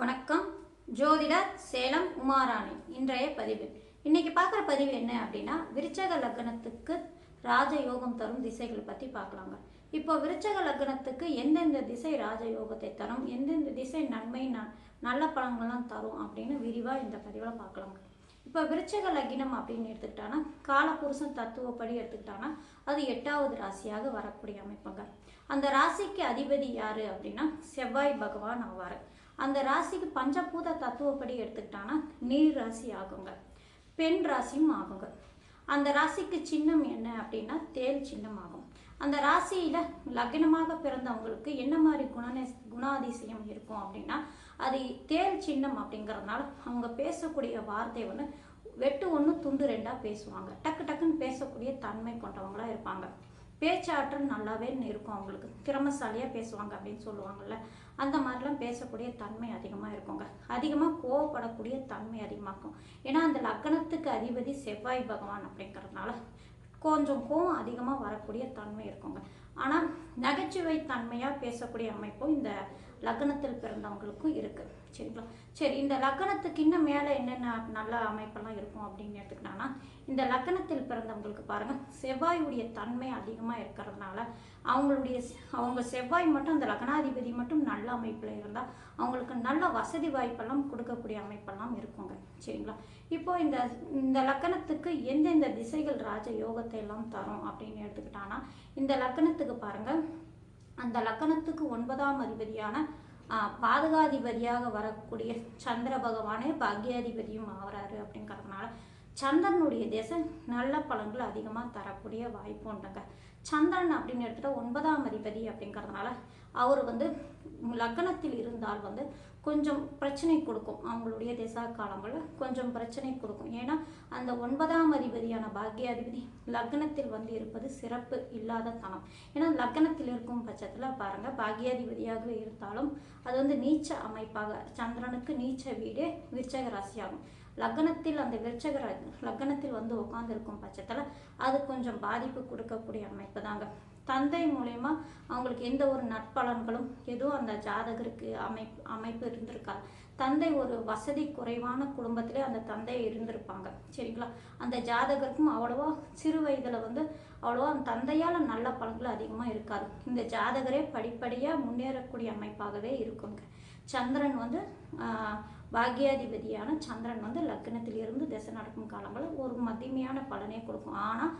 வணக்கம். ஜோதிடர் சேலம் உமாராணி. இன்றைய பதிவு. இன்னைக்கு பார்க்குற பதிவு என்ன அப்படின்னா விருச்சக லக்னத்துக்கு ராஜயோகம் தரும் திசைகளை பற்றி பார்க்கலாங்க. இப்போ விருச்சக லக்னத்துக்கு எந்தெந்த திசை ராஜயோகத்தை தரும் எந்தெந்த திசை நன்மை ந நல்ல பழங்கள்லாம் தரும் அப்படின்னு விரிவாக இந்த பதிவில் பார்க்கலாங்க. இப்போ விருச்சக லக்னம் அப்படின்னு எடுத்துக்கிட்டோன்னா காலபுருஷன் தத்துவப்படி எடுத்துக்கிட்டான்னா அது எட்டாவது ராசியாக வரக்கூடிய அமைப்புங்க. அந்த ராசிக்கு அதிபதி யார் அப்படின்னா செவ்வாய் பகவான் ஆவார். அந்த ராசிக்கு பஞ்சபூத தத்துவப்படி எடுத்துக்கிட்டான்னா நீர் ராசி ஆகுங்க. பெண் ராசியும் ஆகுங்க. அந்த ராசிக்கு சின்னம் என்ன அப்படின்னா தேல் சின்னம் ஆகும். அந்த ராசியில் லக்னமாக பிறந்தவங்களுக்கு என்ன மாதிரி குண குணாதிசயம் இருக்கும் அப்படின்னா அது தேல் சின்னம் அப்படிங்கிறதுனால அவங்க பேசக்கூடிய வார்த்தை வந்து வெட்டு ஒன்று துண்டு ரெண்டாக பேசுவாங்க. டக்கு டக்குன்னு பேசக்கூடிய தன்மை கொண்டவங்களாக இருப்பாங்க. பேச்சாற்றல் நல்லாவே இருக்கும் அவங்களுக்கு. திறமசாலியாக பேசுவாங்க அப்படின்னு சொல்லுவாங்கல்ல. அந்த மாதிரிலாம் பேசக்கூடிய தன்மை அதிகமாக இருக்குங்க. அதிகமாக கோவப்படக்கூடிய தன்மை அதிகமாக இருக்கும் ஏன்னா அந்த லக்னத்துக்கு அதிபதி செவ்வாய் பகவான் அப்படிங்கிறதுனால கொஞ்சம் கோவம் அதிகமாக வரக்கூடிய தன்மை இருக்குங்க. ஆனால் நகைச்சுவை தன்மையாக பேசக்கூடிய அமைப்பும் இந்த லக்னத்தில் பிறந்தவங்களுக்கும் இருக்குது சரிங்களா? சரி இந்த லக்னத்துக்கு இன்னும் மேலே என்னென்ன நல்ல அமைப்பெல்லாம் இருக்கும் அப்படின்னு எடுத்துக்கிட்டாங்கன்னா இந்த லக்னத்தில் பிறந்தவங்களுக்கு பாருங்கள் செவ்வாயுடைய தன்மை அதிகமாக இருக்கிறதுனால அவங்களுடைய அவங்க செவ்வாய் மட்டும் அந்த லக்னாதிபதி மட்டும் நல்ல அமைப்பில் இருந்தால் அவங்களுக்கு நல்ல வசதி வாய்ப்பெல்லாம் கொடுக்கக்கூடிய அமைப்பெல்லாம் இருக்குங்க. சரிங்களா? இப்போ இந்த இந்த லக்கணத்துக்கு எந்தெந்த திசைகள் ராஜ யோகத்தை எல்லாம் தரும் அப்படின்னு எடுத்துக்கிட்டான்னா இந்த லக்கணத்துக்கு பாருங்கள் அந்த லக்கணத்துக்கு ஒன்பதாம் அதிபதியான பாதகாதிபதியாக வரக்கூடிய சந்திர பகவானே பாக்யாதிபதியும் ஆகிறாரு அப்படிங்கிறதுனால சந்திரனுடைய திசை நல்ல பலன்கள் அதிகமாக தரக்கூடிய வாய்ப்பு உண்டுங்க. சந்திரன் அப்படின்னு எடுத்துட்டா ஒன்பதாம் அதிபதி அப்படிங்கிறதுனால அவர் வந்து லக்னத்தில் இருந்தால் வந்து கொஞ்சம் பிரச்சனை கொடுக்கும். அவங்களுடைய திசா காலங்களில் கொஞ்சம் பிரச்சனை கொடுக்கும். ஏன்னா அந்த ஒன்பதாம் அதிபதியான பாக்யாதிபதி லக்னத்தில் வந்து இருப்பது சிறப்பு இல்லாத தனம். ஏன்னா லக்னத்தில் இருக்கும் பட்சத்தில் பாருங்கள் பாக்யாதிபதியாக இருந்தாலும் அது வந்து நீச்ச அமைப்பாக சந்திரனுக்கு நீச்ச வீடு விருச்சக ராசியாகும். லக்னத்தில் அந்த விருச்சக லக்னத்தில் வந்து உட்காந்துருக்கும் பட்சத்தில் அது கொஞ்சம் பாதிப்பு கொடுக்கக்கூடிய அமைப்பு தாங்க தந்தை மூலயமா அவங்களுக்கு எந்த ஒரு நட்பலன்களும் எதுவும் அந்த ஜாதகருக்கு அமைப்பு அமைப்பு இருந்திருக்காது. தந்தை ஒரு வசதி குறைவான குடும்பத்திலே அந்த தந்தை இருந்திருப்பாங்க. சரிங்களா? அந்த ஜாதகருக்கும் அவ்வளோவா சிறு வயதில் வந்து அவ்வளவா அந்த தந்தையால் நல்ல பலன்கள் அதிகமாக இருக்காது. இந்த ஜாதகரே படிப்படியாக முன்னேறக்கூடிய அமைப்பாகவே இருக்குங்க. சந்திரன் வந்து பாக்யாதிபதியான சந்திரன் வந்து லக்னத்திலிருந்து திசை நடக்கும் காலங்களில் ஒரு மதிமையான பலனே கொடுக்கும். ஆனால்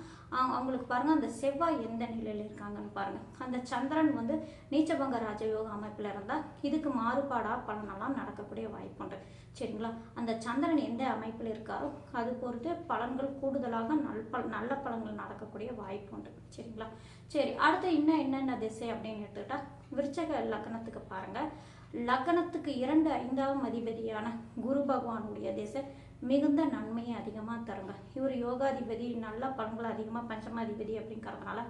அவங்களுக்கு பாருங்கள் அந்த செவ்வாய் எந்த நிலையில் இருக்காங்கன்னு பாருங்கள் அந்த சந்திரன் வந்து நீச்சபங்க ராஜயோக அமைப்பில் இருந்தால் இதுக்கு மாறுபாடாக பலனெல்லாம் நடக்கக்கூடிய வாய்ப்புண்டு சரிங்களா? அந்த சந்திரன் எந்த அமைப்பில் இருக்காரோ அது பொறுத்து பலன்கள் கூடுதலாக நல் பல நல்ல பலன்கள் நடக்கக்கூடிய வாய்ப்பு உண்டு. சரிங்களா? சரி அடுத்து இன்னும் என்னென்ன திசை அப்படின்னு எடுத்துக்கிட்டால் விருச்சக லக்னத்துக்கு பாருங்கள் லக்னத்துக்கு இரண்டு ஐந்தாம் அதிபதியான குரு பகவானுடைய திசை மிகுந்த நன்மையை அதிகமாக தருங்க. இவர் யோகாதிபதி நல்ல பலன்களை அதிகமாக பஞ்சமாதிபதி அப்படிங்கிறதுனால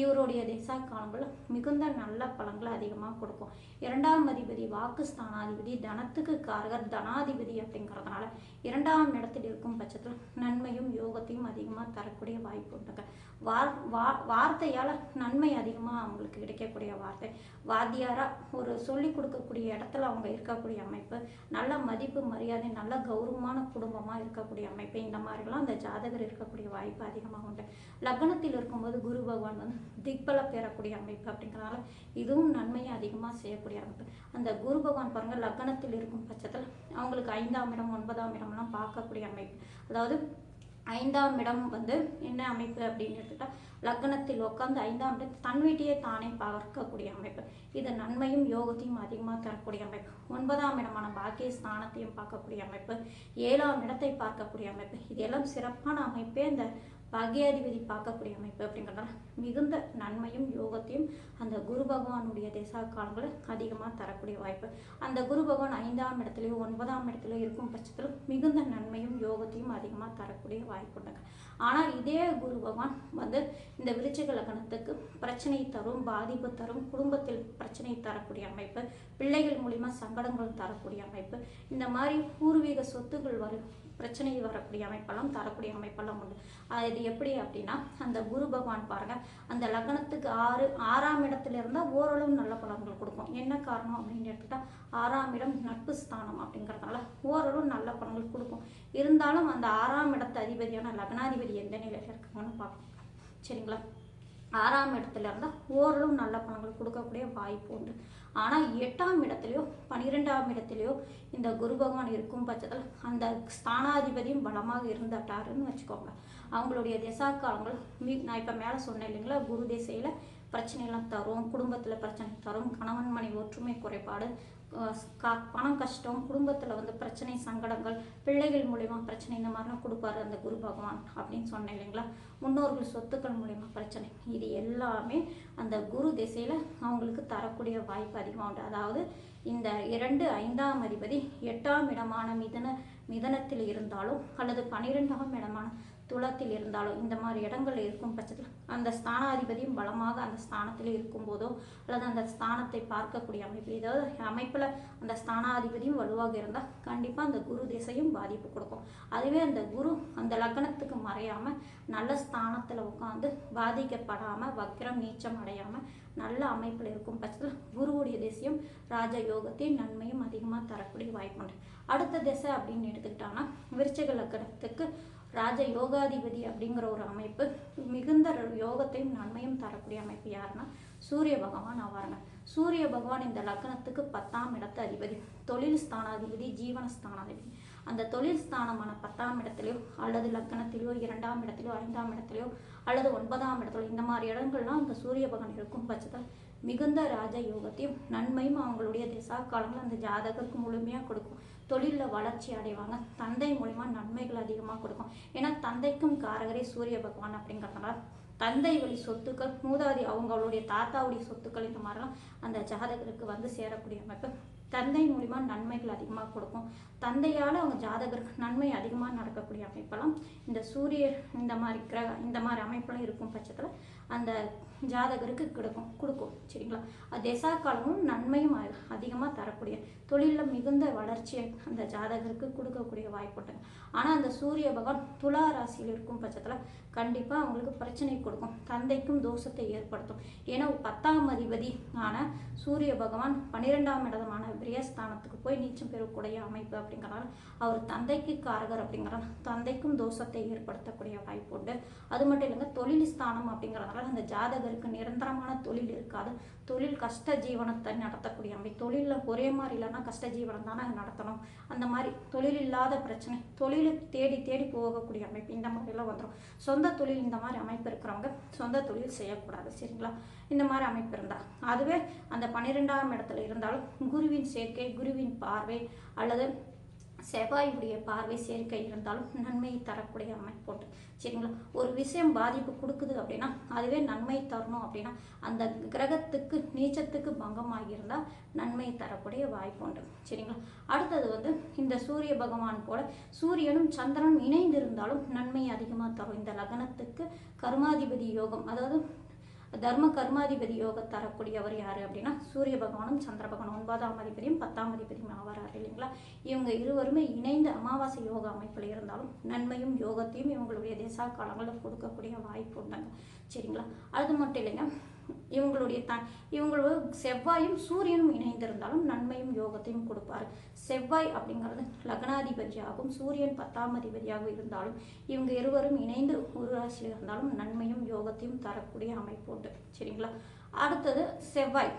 இவருடைய திசா காலங்கள் மிகுந்த நல்ல பலன்களை அதிகமாக கொடுக்கும். இரண்டாம் அதிபதி வாக்கு ஸ்தானாதிபதி தனத்துக்கு காரகர் தனாதிபதி அப்படிங்கிறதுனால இரண்டாம் இடத்தில் இருக்கும் பட்சத்தில் நன்மையும் யோகத்தையும் அதிகமாக தரக்கூடிய வாய்ப்பு உண்டுங்க. வார் வா வார்த்தையால் நன்மை அதிகமாக அவங்களுக்கு கிடைக்கக்கூடிய வார்த்தை. வாத்தியாராக ஒரு சொல்லி கொடுக்கக்கூடிய இடத்துல அவங்க இருக்கக்கூடிய அமைப்பு நல்ல மதிப்பு மரியாதை நல்ல கௌரவமான குடும்பமாக இருக்கக்கூடிய அமைப்பு இந்த மாதிரிலாம் அந்த ஜாதகர் இருக்கக்கூடிய வாய்ப்பு அதிகமாக உண்டு. லக்னத்தில் இருக்கும்போது குரு பகவான் வந்து திக்பல பெறக்கூடிய அமைப்பு அப்படிங்கிறனால இதுவும் நன்மையை அதிகமாக செய்யக்கூடிய அமைப்பு. அந்த குரு பகவான் பாருங்க லக்னத்தில் இருக்கும் பட்சத்தில் அவங்களுக்கு ஐந்தாம் இடம் ஒன்பதாம் இடம்லாம் பார்க்கக்கூடிய அமைப்பு. அதாவது ஐந்தாம் இடம் வந்து என்ன அமைப்பு அப்படின்னு எடுத்துட்டா லக்னத்தில் உட்காந்து ஐந்தாம் இடம் தன் வீட்டையே தானே பார்க்கக்கூடிய அமைப்பு. இது நன்மையும் யோகத்தையும் அதிகமாக தரக்கூடிய அமைப்பு. ஒன்பதாம் இடமான பாக்கிய ஸ்தானத்தையும் பார்க்கக்கூடிய அமைப்பு. ஏழாம் இடத்தை பார்க்கக்கூடிய அமைப்பு. இது எல்லாம் சிறப்பான அமைப்பே. இந்த பாக்யாதிபதி பார்க்கக்கூடிய அமைப்பு அப்படிங்கிறதால மிகுந்த நன்மையும் யோகத்தையும் அந்த குரு பகவானுடைய தேசா காலங்களை அதிகமாக தரக்கூடிய வாய்ப்பு. அந்த குரு பகவான் ஐந்தாம் இடத்துலையோ ஒன்பதாம் இடத்துலையோ இருக்கும் பட்சத்தில் மிகுந்த நன்மையும் யோகத்தையும் அதிகமாக தரக்கூடிய வாய்ப்பு உண்டுங்க. ஆனால் இதே குரு பகவான் வந்து இந்த விருச்சிக லக்னத்துக்கு பிரச்சனை தரும் பாதிப்பு தரும் குடும்பத்தில் பிரச்சனை தரக்கூடிய அமைப்பு பிள்ளைகள் மூலிமா சங்கடங்கள் தரக்கூடிய அமைப்பு இந்த மாதிரி பூர்வீக சொத்துகள் வரும் பிரச்சனை வரக்கூடிய அமைப்பெல்லாம் தரக்கூடிய அமைப்பெல்லாம் உண்டு. அது அது எப்படி அப்படின்னா அந்த குரு பகவான் பாருங்க அந்த லக்னத்துக்கு ஆறு ஆறாம் இடத்துல இருந்தால் ஓரளவு நல்ல பலன்கள் கொடுக்கும். என்ன காரணம் அப்படின்னு எடுத்துக்கிட்டா ஆறாம் இடம் நட்பு ஸ்தானம் அப்படிங்கிறதுனால ஓரளவு நல்ல பலன்கள் கொடுக்கும். இருந்தாலும் அந்த ஆறாம் இடத்து அதிபதியான லக்னாதிபதி எந்த நிலையில் இருக்காங்கன்னு பார்க்கணும் சரிங்களா? ஆறாம் இடத்துல இருந்தால் ஓரளவு நல்ல பலன்கள் கொடுக்கக்கூடிய வாய்ப்பு உண்டு. ஆனால் எட்டாம் இடத்துலையோ பன்னிரெண்டாம் இடத்துலையோ இந்த குரு பகவான் இருக்கும் பட்சத்தில் அந்த ஸ்தானாதிபதியும் பலமாக இருந்துட்டாருன்னு வச்சுக்கோங்க. அவங்களுடைய திசா மீ நான் இப்போ மேலே சொன்னேன் இல்லைங்களா குரு திசையில் பிரச்சனைலாம் தரும் குடும்பத்தில் பிரச்சனை தரும் கணவன் மனைவி ஒற்றுமை குறைபாடு பணம் கஷ்டம் குடும்பத்தில் வந்து பிரச்சனை சங்கடங்கள் பிள்ளைகள் மூலயமா பிரச்சனை இந்த மாதிரிலாம் கொடுப்பாரு அந்த குரு பகவான் அப்படின்னு சொன்னேன் இல்லைங்களா? முன்னோர்கள் சொத்துக்கள் மூலயமா பிரச்சனை. இது எல்லாமே அந்த குரு திசையில் அவங்களுக்கு தரக்கூடிய வாய்ப்பு அதிகமாக உண்டு. அதாவது இந்த இரண்டு ஐந்தாம் அதிபதி எட்டாம் இடமான மிதன மிதனத்தில் இருந்தாலும் அல்லது பன்னிரெண்டாம் இடமான துளத்தில் இருந்தாலும் இந்த மாதிரி இடங்கள் இருக்கும் பட்சத்தில் அந்த ஸ்தானாதிபதியும் பலமாக அந்த ஸ்தானத்தில் இருக்கும்போதோ அல்லது அந்த ஸ்தானத்தை பார்க்கக்கூடிய அமைப்பு ஏதாவது அமைப்பில் அந்த ஸ்தானாதிபதியும் வலுவாக இருந்தால் கண்டிப்பாக அந்த குரு திசையும் பாதிப்பு கொடுக்கும். அதுவே அந்த குரு அந்த லக்னத்துக்கு மறையாமல் நல்ல ஸ்தானத்தில் உட்காந்து பாதிக்கப்படாமல் வக்கிரம் நீச்சம் அடையாமல் நல்ல அமைப்பில் இருக்கும் பட்சத்தில் குருவுடைய திசையும் ராஜ யோகத்தையும் நன்மையும் அதிகமாக தரக்கூடிய வாய்ப்புண்டு அடுத்த திசை அப்படின்னு எடுத்துக்கிட்டாங்கன்னா விருச்சக லக்னத்துக்கு ராஜ யோகாதிபதி அப்படிங்கிற ஒரு அமைப்பு மிகுந்த யோகத்தையும் நன்மையும் தரக்கூடிய அமைப்பு யாருன்னா சூரிய பகவான் ஆவாருங்க. சூரிய பகவான் இந்த லக்னத்துக்கு பத்தாம் இடத்து அதிபதி. தொழில் ஸ்தானாதிபதி ஜீவன ஸ்தானாதிபதி. அந்த தொழில் ஸ்தானமான பத்தாம் இடத்துலையோ அல்லது லக்னத்திலையோ இரண்டாம் இடத்துலையோ ஐந்தாம் இடத்துலையோ அல்லது ஒன்பதாம் இடத்துலையோ இந்த மாதிரி இடங்கள்லாம் அந்த சூரிய பகவான் இருக்கும் பட்சத்தில் மிகுந்த ராஜ யோகத்தையும் நன்மையும் அவங்களுடைய திசா காலங்கள் அந்த ஜாதகருக்கு முழுமையாக கொடுக்கும். தொழிலில் வளர்ச்சி அடைவாங்க. தந்தை மூலிமா நன்மைகள் அதிகமாக கொடுக்கும். ஏன்னா தந்தைக்கும் காரகரே சூரிய பகவான் அப்படிங்கிறதுனால தந்தை வழி சொத்துக்கள் மூதாதி அவங்களுடைய தாத்தாவுடைய சொத்துக்கள் இந்த மாதிரிலாம் அந்த ஜாதகருக்கு வந்து சேரக்கூடிய அமைப்பு. தந்தை மூலிமா நன்மைகள் அதிகமாக கொடுக்கும். தந்தையால் அவங்க ஜாதகருக்கு நன்மை அதிகமாக நடக்கக்கூடிய அமைப்பெல்லாம் இந்த சூரிய இந்த மாதிரி கிரக இந்த மாதிரி அமைப்பெல்லாம் இருக்கும் பட்சத்தில் அந்த ஜாதகருக்கு கிடைக்கும் கொடுக்கும் சரிங்களா? அது திசா காலமும் நன்மையும் அதிகமாக தரக்கூடிய தொழிலில் மிகுந்த வளர்ச்சியை அந்த ஜாதகருக்கு கொடுக்கக்கூடிய வாய்ப்புண்டுங்க ஆனால் அந்த சூரிய பகவான் துலா ராசியில் இருக்கும் பட்சத்தில் கண்டிப்பாக அவங்களுக்கு பிரச்சனை கொடுக்கும் தந்தைக்கும் தோஷத்தை ஏற்படுத்தும். ஏன்னா பத்தாம் அதிபதி ஆன சூரிய பகவான் பன்னிரெண்டாம் இடமான பிரியஸ்தானத்துக்கு போய் நீச்சம் பெறக்கூடிய அமைப்பு அப்படிங்கிறனால அவர் தந்தைக்கு காரகர் அப்படிங்கிறனால தந்தைக்கும் தோஷத்தை ஏற்படுத்தக்கூடிய வாய்ப்பு உண்டு அது மட்டும் இல்லைங்க தொழில் ஸ்தானம் அப்படிங்கிறதுனால அந்த ஜாதகருக்கு நிரந்தரமான தொழில் இருக்காது. தொழில் கஷ்ட ஜீவனத்தை நடத்தக்கூடிய அமைப்பு தொழிலில் ஒரே மாதிரி இல்லைன்னா கஷ்ட ஜீவனம் தானே நடத்தணும். அந்த மாதிரி தொழில் இல்லாத பிரச்சனை தொழிலை தேடி தேடி போகக்கூடிய அமைப்பு இந்த மாதிரிலாம் வந்துடும் சொந்த தொழில் இந்த மாதிரி அமைப்பு இருக்கிறவங்க சொந்த தொழில் செய்யக்கூடாது சரிங்களா? இந்த மாதிரி அமைப்பு இருந்தால் அதுவே அந்த பன்னிரெண்டாம் இடத்துல இருந்தாலும் குருவின் சேர்க்கை குருவின் பார்வை அல்லது செவ்வாயுடைய பார்வை சேர்க்கை இருந்தாலும் நன்மை தரக்கூடிய அமைப்பு உண்டு. சரிங்களா? ஒரு விஷயம் பாதிப்பு கொடுக்குது அப்படின்னா அதுவே நன்மை தரணும் அப்படின்னா அந்த கிரகத்துக்கு நீச்சத்துக்கு பங்கமாகியிருந்தால் நன்மை தரக்கூடிய வாய்ப்பு உண்டு. சரிங்களா? அடுத்தது வந்து இந்த சூரிய பகவான் போல சூரியனும் சந்திரனும் இணைந்து இருந்தாலும் நன்மை அதிகமாக தரும். இந்த லக்னத்துக்கு கர்மாதிபதி யோகம் அதாவது தர்ம கர்மாதிபதி யோகம் தரக்கூடியவர் யார் அப்படின்னா சூரிய பகவானும் சந்திர பகவான் ஒன்பதாம் அதிபதியும் பத்தாம் அதிபதியும் ஆவாரார் இல்லைங்களா? இவங்க இருவருமே இணைந்த அமாவாசை யோக அமைப்பில் இருந்தாலும் நன்மையும் யோகத்தையும் இவங்களுடைய திசா காலங்களில் கொடுக்கக்கூடிய வாய்ப்பு உண்டுங்க. சரிங்களா? அது மட்டும் இல்லைங்க இவங்களுடைய த இவங்களோட செவ்வாயும் சூரியனும் இணைந்திருந்தாலும் நன்மையும் யோகத்தையும் கொடுப்பாரு. செவ்வாய் அப்படிங்கிறது லக்னாதிபதியாகவும் சூரியன் பத்தாம் அதிபதியாக இருந்தாலும் இவங்க இருவரும் இணைந்து ஒரு ராசியில் இருந்தாலும் நன்மையும் யோகத்தையும் தரக்கூடிய அமைப்பு உண்டு. சரிங்களா? அடுத்தது செவ்வாய்.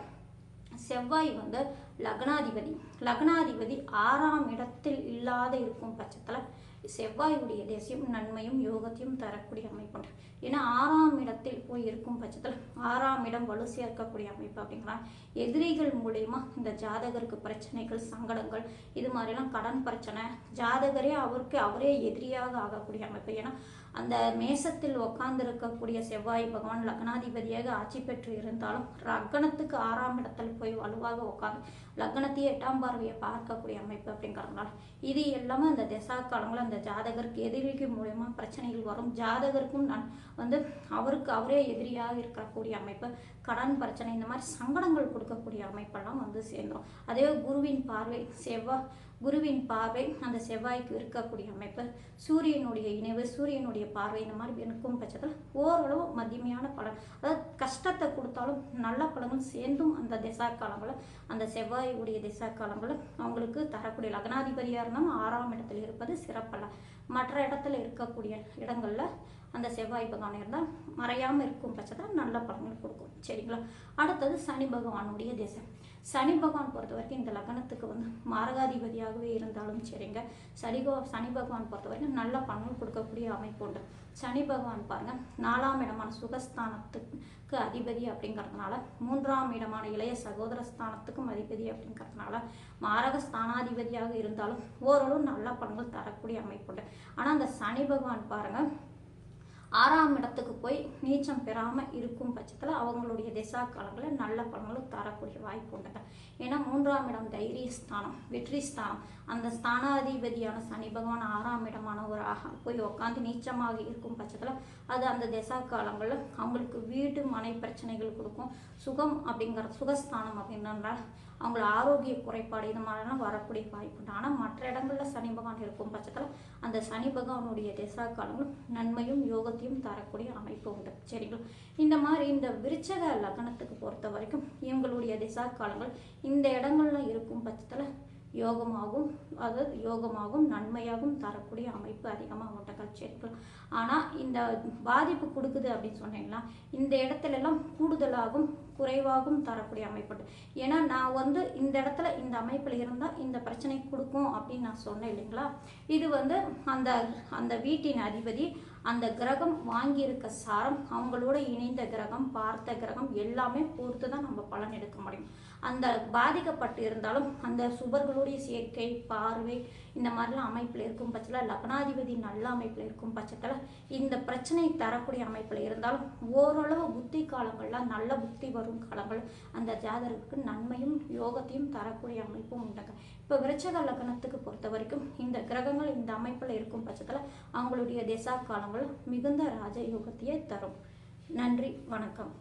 செவ்வாய் வந்து லக்னாதிபதி. லக்னாதிபதி ஆறாம் இடத்தில் இல்லாத இருக்கும் பட்சத்தில் செவ்வாயுடைய தேசியம் நன்மையும் யோகத்தையும் தரக்கூடிய அமைப்புண்டு ஏன்னா ஆறாம் இடத்தில் போய் இருக்கும் பட்சத்தில் ஆறாம் இடம் வலு சேர்க்கக்கூடிய அமைப்பு அப்படிங்களா? எதிரிகள் மூலயமா இந்த ஜாதகருக்கு பிரச்சனைகள் சங்கடங்கள் இது மாதிரிலாம் கடன் பிரச்சனை ஜாதகரே அவருக்கு அவரே எதிரியாக ஆகக்கூடிய அமைப்பு. ஏன்னா அந்த மேசத்தில் உட்கார்ந்திருக்கக்கூடிய செவ்வாய் பகவான் லக்னாதிபதியாக ஆட்சி பெற்று இருந்தாலும் லக்னத்துக்கு ஆறாம் இடத்தில் போய் வலுவாக உட்காந்து லக்னத்தையே எட்டாம் பார்வையை பார்க்கக்கூடிய அமைப்பு அப்படிங்கிறதுனால இது எல்லாமே அந்த திசா காலங்களில் அந்த ஜாதகருக்கு எதிரிகள் மூலயமா பிரச்சனைகள் வரும். ஜாதகருக்கும் நான் வந்து அவருக்கு அவரே எதிரியாக இருக்கக்கூடிய அமைப்பு கடன் பிரச்சனை இந்த மாதிரி சங்கடங்கள் கொடுக்கக்கூடிய அமைப்பெல்லாம் வந்து சேர்ந்துடும் அதே குருவின் பார்வை செவ்வாய் குருவின் பார்வை அந்த செவ்வாய்க்கு இருக்கக்கூடிய அமைப்பு சூரியனுடைய இணைவு சூரியனுடைய பார்வை இந்த மாதிரி இருக்கும் பட்சத்தில் ஓரளவு மதிமையான பலன். அதாவது கஷ்டத்தை கொடுத்தாலும் நல்ல பலனும் சேர்ந்தும் அந்த திசா காலங்களில் அந்த செவ்வாயுடைய திசா காலங்களில் அவங்களுக்கு தரக்கூடிய லக்னாதிபதியாக இருந்தாலும் ஆறாம் இடத்தில் இருப்பது சிறப்பல்ல. மற்ற இடத்துல இருக்கக்கூடிய இடங்களில் அந்த செவ்வாய் பகவான் இருந்தால் மறையாமல் இருக்கும் பட்சத்தில் நல்ல பலன்கள் கொடுக்கும். சரிங்களா? அடுத்தது சனி பகவானுடைய திசை. சனி பகவான் பொறுத்த வரைக்கும் இந்த லக்னத்துக்கு வந்து மாரகாதிபதியாகவே இருந்தாலும் சரிங்க. சனி சனி பகவான் பொறுத்த வரைக்கும் நல்ல பலன்கள் கொடுக்கக்கூடிய அமைப்பு உண்டு. சனி பகவான் பாருங்கள் நாலாம் இடமான சுகஸ்தானத்துக்கு அதிபதி அப்படிங்கிறதுனால மூன்றாம் இடமான இளைய சகோதர ஸ்தானத்துக்கும் அதிபதி அப்படிங்கிறதுனால மாரக ஸ்தானாதிபதியாக இருந்தாலும் ஓரளவு நல்ல பலன்கள் தரக்கூடிய அமைப்பு உண்டு. ஆனால் அந்த சனி பகவான் பாருங்கள் ஆறாம் இடத்துக்கு போய் நீச்சம் பெறாமல் இருக்கும் பட்சத்தில் அவங்களுடைய திசா காலங்களில் நல்ல பலன்களும் தரக்கூடிய வாய்ப்பு உண்டுங்க ஏன்னா மூன்றாம் இடம் தைரிய ஸ்தானம் வெற்றி ஸ்தானம். அந்த ஸ்தானாதிபதியான சனி பகவான் ஆறாம் இடமான ஒரு ஆக போய் உட்காந்து நீச்சமாக இருக்கும் பட்சத்தில் அது அந்த திசா காலங்களில் அவங்களுக்கு வீடு மனை பிரச்சனைகள் கொடுக்கும். சுகம் அப்படிங்கிற சுகஸ்தானம் அப்படின்றனால அவங்கள ஆரோக்கிய குறைபாடு இது மாதிரிலாம் வரக்கூடிய வாய்ப்பு உண்டு. ஆனால் மற்ற இடங்களில் சனி பகவான் இருக்கும் பட்சத்தில் அந்த சனி பகவானுடைய திசா காலங்களும் நன்மையும் யோகத்தையும் தரக்கூடிய அமைப்பு உண்டு. சரிங்களா? இந்த மாதிரி இந்த விருச்சக லக்னத்துக்கு பொறுத்த வரைக்கும் இவங்களுடைய திசா காலங்கள் இந்த இடங்கள்ல இருக்கும் பட்சத்தில் யோகமாகவும் அதாவது யோகமாகவும் நன்மையாகவும் தரக்கூடிய அமைப்பு அதிகமாக உண்டகள் இருக்கலாம் ஆனால் இந்த பாதிப்பு கொடுக்குது அப்படின்னு சொன்னீங்கன்னா இந்த இடத்துல எல்லாம் குறைவாகவும் தரக்கூடிய அமைப்பு ஏன்னா நான் வந்து இந்த இடத்துல இந்த அமைப்பில் இருந்தால் இந்த பிரச்சனை கொடுக்கும் அப்படின்னு நான் சொன்னேன் இல்லைங்களா? இது வந்து அந்த அந்த வீட்டின் அதிபதி அந்த கிரகம் வாங்கியிருக்க சாரம் அவங்களோட இணைந்த கிரகம் பார்த்த கிரகம் எல்லாமே பொறுத்து தான் நம்ம பலன் எடுக்க முடியும். அந்த பாதிக்கப்பட்டு இருந்தாலும் அந்த சுவர்களுடைய சேர்க்கை பார்வை இந்த மாதிரிலாம் அமைப்பில் இருக்கும் பட்சத்தில் லக்னாதிபதி நல்ல அமைப்பில் இருக்கும் பட்சத்தில் இந்த பிரச்சனை தரக்கூடிய அமைப்பில் இருந்தாலும் ஓரளவு புத்தி காலங்கள்லாம் நல்ல புத்தி வரும் காலங்கள் அந்த ஜாதகருக்கு நன்மையும் யோகத்தையும் தரக்கூடிய அமைப்பும் உண்டுங்க. இப்போ விருச்சக லக்னத்துக்கு பொறுத்த வரைக்கும் இந்த கிரகங்கள் இந்த அமைப்பில் இருக்கும் பட்சத்தில் அவங்களுடைய திசா காலங்கள் மிகுந்த ராஜ யோகத்தையே தரும். நன்றி வணக்கம்.